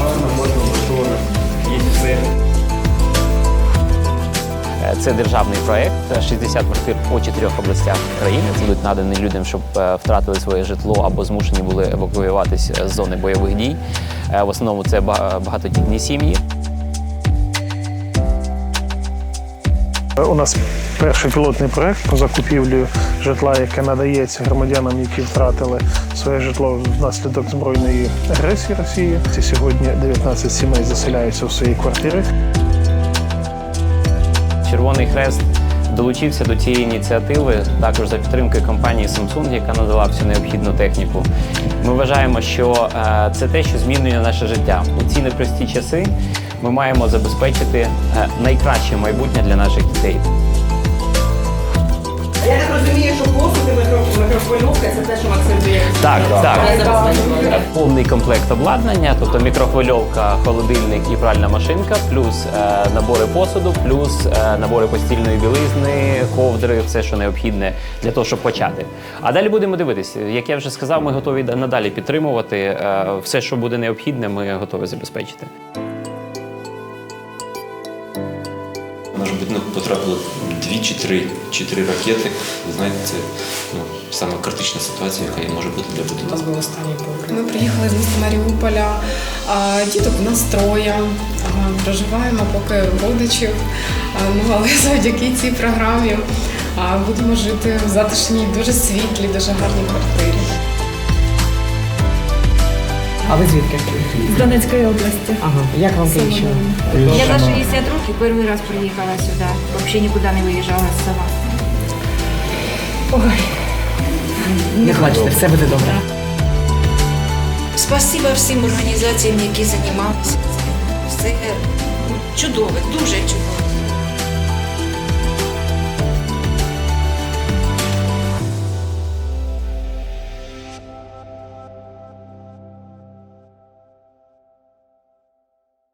гарно, можна влаштовано. Є все. Це державний проект. 60 квартир по чотирьох областях країни. Будуть надані людям, щоб е, втратили своє житло або змушені були евакуюватися з зони бойових дій. Е, В основному це ба- багатодітні сім'ї. У нас перший пілотний проект по закупівлі житла, яке надається громадянам, які втратили своє житло внаслідок збройної агресії Росії. Ці сьогодні 19 сімей заселяються в свої квартири. Червоний Хрест долучився до цієї ініціативи також за підтримки компанії Samsung, яка надала всю необхідну техніку. Ми вважаємо, що е, це те, що змінює наше життя. У ці непрості часи ми маємо забезпечити е, найкраще майбутнє для наших дітей. Я так розумію, що посуди микро- мікрохвильовка це те, що Максим дає. Так, так. Е, Повний комплект обладнання, тобто мікрохвильовка, холодильник і пральна машинка, плюс е, набори посуду, плюс е, набори постільної білизни, ковдри, все, що необхідне для того, щоб почати. А далі будемо дивитися. Як я вже сказав, ми готові надалі підтримувати. Е, все, що буде необхідне, ми готові забезпечити. В наш будинок потрапило дві чи три, чи три ракети. Ви знаєте, це ну, саме критична ситуація, яка може бути для У нас був останній поверх. Ми приїхали з міста Маріуполя. а, Діток у нас троє. Проживаємо поки родичів. Ну, але завдяки цій програмі а, будемо жити в затишній, дуже світлій, дуже гарній квартирі. А ви звідки? З Донецької області. Ага. Як вам Київщина? Я на 60 років перший раз приїхала сюди. Взагалі нікуди не виїжджала з сама. Не плачте, все буде добре. Спасибо всім організаціям, які займалися цим. Все чудове, дуже чудове.